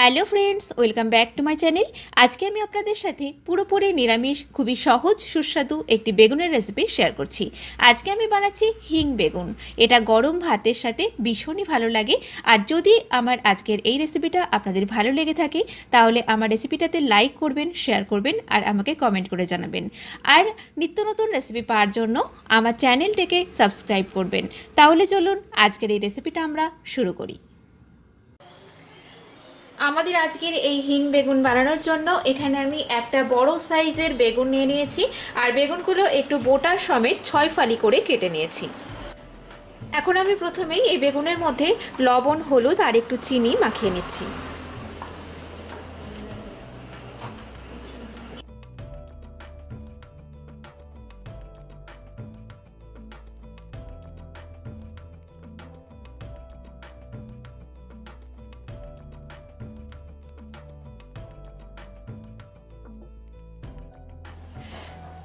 Hello friends, welcome back to my channel. আজকে আমি আপনাদের সাথে পুরোপুরি নিরামিষ, খুবই সহজ, সুস্বাদু একটি বেগুনের রেসিপি শেয়ার করছি। আজকে আমি বানাচ্ছি হিং বেগুন। এটা গরম ভাতের সাথে ভীষণই ভালো লাগে। আর যদি আমার আজকের এই রেসিপিটা আপনাদের ভালো লেগে থাকে, তাহলে আমার রেসিপিটাতে লাইক করবেন শেয়ার করবেন, আর আমাকে কমেন্ট করে জানাবেন। আর নিত্য নতুন রেসিপি পাওয়ার জন্য আমার চ্যানেলটাকে সাবস্ক্রাইব করবেন। তাহলে চলুন, আজকের এই রেসিপিটা আমরা শুরু করি। আমাদের আজকের এই হিং বেগুন বানানোর জন্য এখানে আমি একটা বড় সাইজের বেগুন নিয়ে নিয়েছি। আর বেগুনগুলো একটু বোটার সমেত ছয় ফালি করে কেটে নিয়েছি। এখন আমি প্রথমেই এই বেগুনের মধ্যে লবণ, হলুদ আর একটু চিনি মাখিয়ে নিচ্ছি।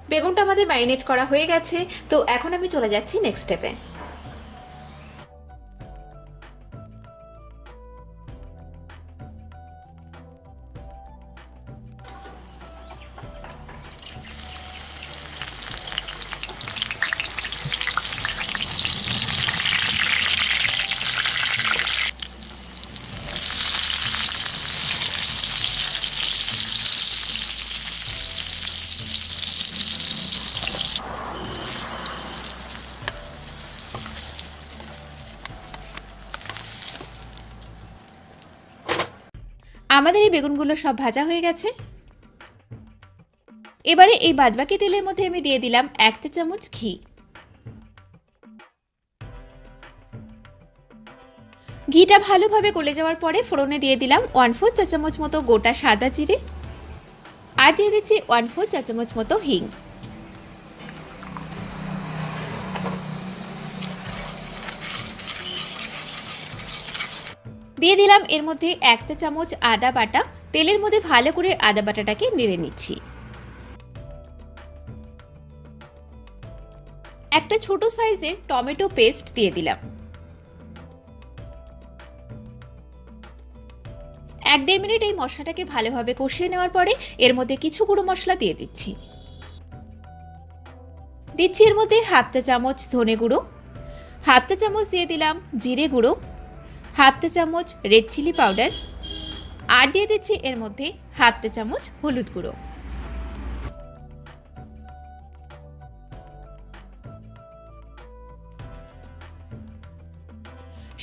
বেগুনটা আমাদের ম্যারিনেট করা হয়ে গেছে তো এখন আমি চলে যাচ্ছি নেক্সট স্টেপে আমাদের এই বেগুনগুলো সব ভাজা হয়ে গেছে। এবারে এই বাদবাকি তেলের মধ্যে আমি দিয়ে দিলাম এক চা চামচ ঘি। ঘিটা ভালোভাবে গলে যাওয়ার পরে ফোড়নে দিয়ে দিলাম ওয়ান ফোর চা চামচ মতো গোটা সাদা জিরে। আর দিয়ে দিচ্ছি ওয়ান ফোর চা চামচ মতো হিং। দিয়ে দিলাম। এর মধ্যে একটা চামচ আদা বাটা। তেলের মধ্যে ভালো করে আদা বাটাটাকে নেড়ে নিচ্ছি। একটা ছোট সাইজের টমেটো পেস্ট দিয়ে দিলাম। এক দেড় মিনিট এই মশলাটাকে ভালোভাবে কষিয়ে নেওয়ার পরে এর মধ্যে কিছু গুঁড়ো মশলা দিয়ে দিচ্ছি। দিচ্ছি এর মধ্যে হাফ চা চামচ ধনে গুঁড়ো। হাফ চা চামচ দিয়ে দিলাম জিরে গুঁড়ো। হাফ চামচ রেড চিলি পাউডার আর দিয়ে দিচ্ছি এর মধ্যে হাফ চামচ হলুদ গুঁড়ো।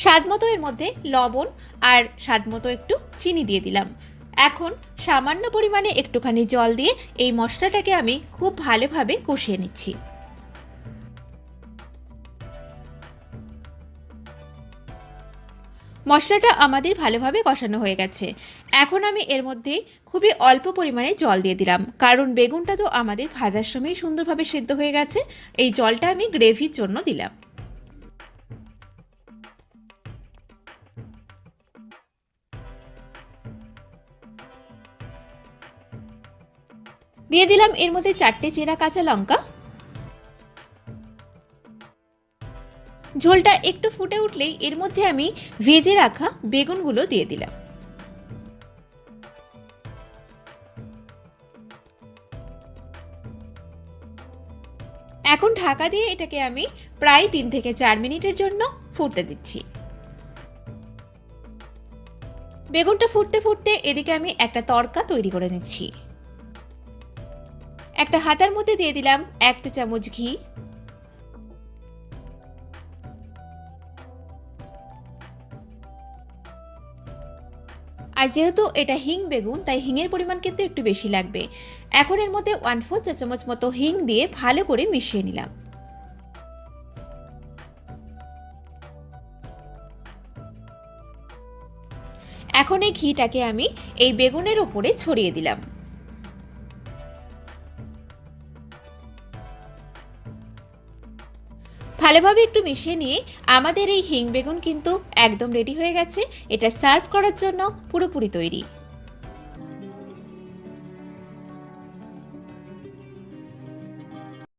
স্বাদ মতো এর মধ্যে লবণ আর স্বাদ মতো একটু চিনি দিয়ে দিলাম। এখন সামান্য পরিমাণে একটুখানি জল দিয়ে এই মশলাটাকে আমি খুব ভালোভাবে কষিয়ে নিচ্ছি। মশলাটা আমাদের ভালোভাবে কষানো হয়ে গেছে। এখন আমি এর মধ্যে খুবই অল্প পরিমাণে জল দিয়ে দিলাম। কারণ বেগুনটা তো আমাদের ভাজার সময় সুন্দরভাবে সেদ্ধ হয়ে গেছে। এই জলটা আমি গ্রেভির জন্য দিলাম। দিয়ে দিলাম এর মধ্যে চারটে চেরা কাঁচা লঙ্কা। ঝোলটা একটু ফুটে উঠলেই এর মধ্যে আমি ভেজে রাখা বেগুনগুলো দিয়ে দিলাম। এখন ঢাকা দিয়ে এটাকে আমি প্রায় তিন থেকে চার মিনিটের জন্য ফুটতে দিচ্ছি। বেগুনটা ফুটতে ফুটতে এদিকে আমি একটা তরকা তৈরি করে নিচ্ছি। একটা হাতার মধ্যে দিয়ে দিলাম একটা চামচ ঘি। আর যেহেতু এটা হিং বেগুন, তাই হিংয়ের পরিমাণ কিন্তু একটু বেশি লাগবে। এখন এর মধ্যে ওয়ান ফোর চা চামচ মতো হিং দিয়ে ভালো করে মিশিয়ে নিলাম। এখন এই ঘিটাকে আমি এই বেগুনের ওপরে ছড়িয়ে দিলাম। ভালোভাবে একটু মিশিয়ে নিয়ে আমাদের এই হিং বেগুন কিন্তু একদম রেডি হয়ে গেছে। এটা সার্ভ করার জন্য পুরোপুরি তৈরি।